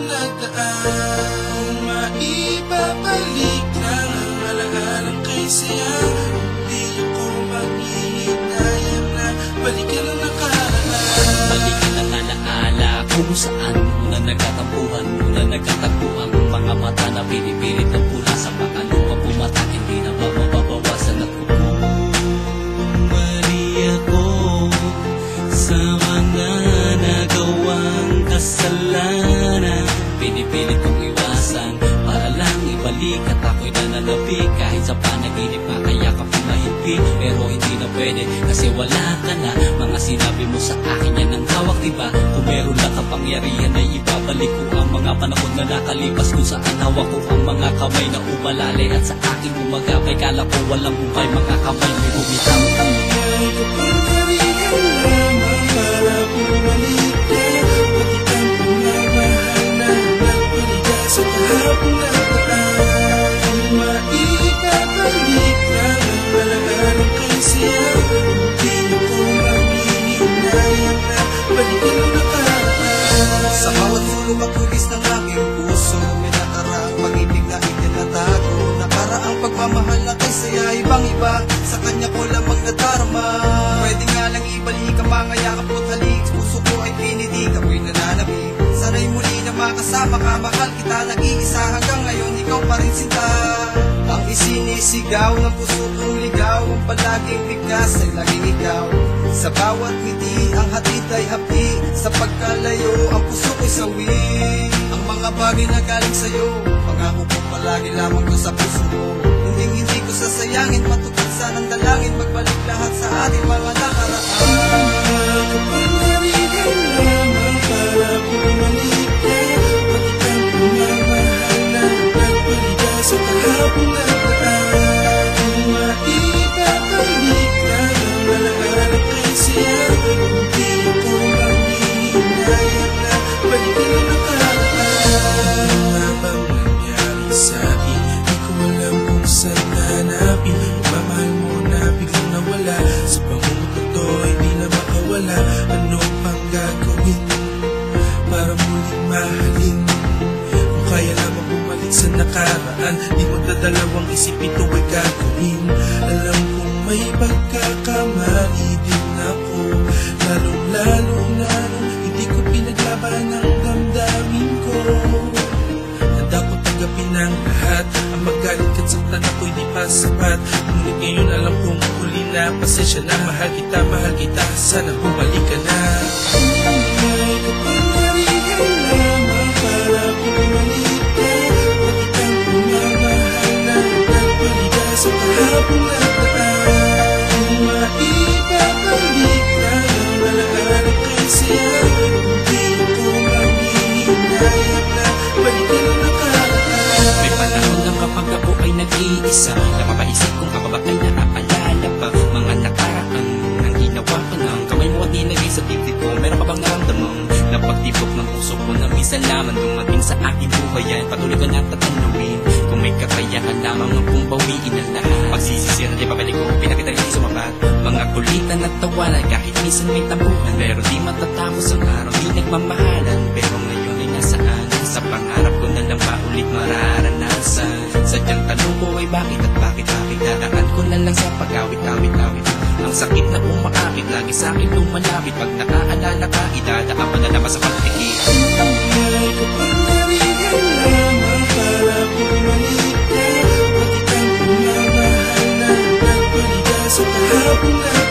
nataan Kung maibabalik lang ang malaalang kaysaya Hindi ko maghihintayang na balikan ang nakaraan Balikan ang kung saan Una nagkatampuhan, una nagkatagpuan Mga mata na pinipilit ang Pinipilit kong iwasan Para lang ibalik at ako'y nananapik Kahit sa panaginip makayakap ang mahigpit Pero hindi na pwede kasi wala ka na. Mga sinabi mo sa akin yan ang hawak diba? Kung meron lang kapangyarihan ay ibabalik ko Ang mga panahon na nakalipas kung saan hawak ko Ang mga kamay na umalali. At sa aking umagapay Kala ko walang buhay mga kamay may bumitaw Ay at hugis ng aking puso May nakaraang pag-ibig na itinatago. Nakaraang pagmamahal na kay saya ibang iba. Sa kanya ko lamang nadarama Pwede nga lang ibalik ang mga yakap ko't halik. Puso ko ay pinitig, ako'y Sana'y makasama ka Mahal kita nag-iisa hanggang ngayon Ikaw pa rin sinta. Ang isinisigaw ng puso kong ligaw Ang palaging bigkas ay laging ikaw. Sa bawat ngiti ang hatid ay hapi Sa pagkalayo ang puso ko'y sawi Ang mga bagay na galing sa'yo Pangako ko palagi lamang ko sa puso mo. Hindi hindi ko sasayangin Matupad sa ng dalangin Magbalik lahat sa ating mga nakaraan makawala Ano pang gagawin Para muling mahalin bumalik sa nakaraan Di magdadalawang isip ito ay gagawin. Alam kong may pagkakamali din ako. Lalong lalo na hindi ko pinaglaban ang damdamin ko. Handa ko tanggapin ang lahat. Ang magalit at saktan ako'y di pa sapat. Ngunit ngayon alam kong huli na Pasensya na. Mahal kita, mahal kita. Sana bumalik ka na nag-iisa Napapaisip kung pa ba ay naaalala pa Mga nakaraan Nang hinawakan ng kamay mo at nilagay sa dibdib ko Meron ka bang naramdaman Na pagtibok ng puso ko na minsan lamang Dumating sa aking buhay? Yan Patuloy ko na tatanungin Kung may kakayahan lamang ng kung bawiin ang lahat. Pagsisisiran di babalik ko Pinakita hindi sumapat Mga kulitan at tawanan Kahit minsan may tampuhan Pero di matatapos ang araw Di nagmamahalan. Pero ngayon ay nasaan Sa pangarap ko na lang ba ulit mararanasan? Sadyang tanong ko ay bakit at bakit bakit Dadaan ko na lang sa pag-awit-awit-awit? Ang sakit na umakapit Lagi sa akin lumalapit. Pag nakaalala ka Idadaan pa na naman sa lamang locura.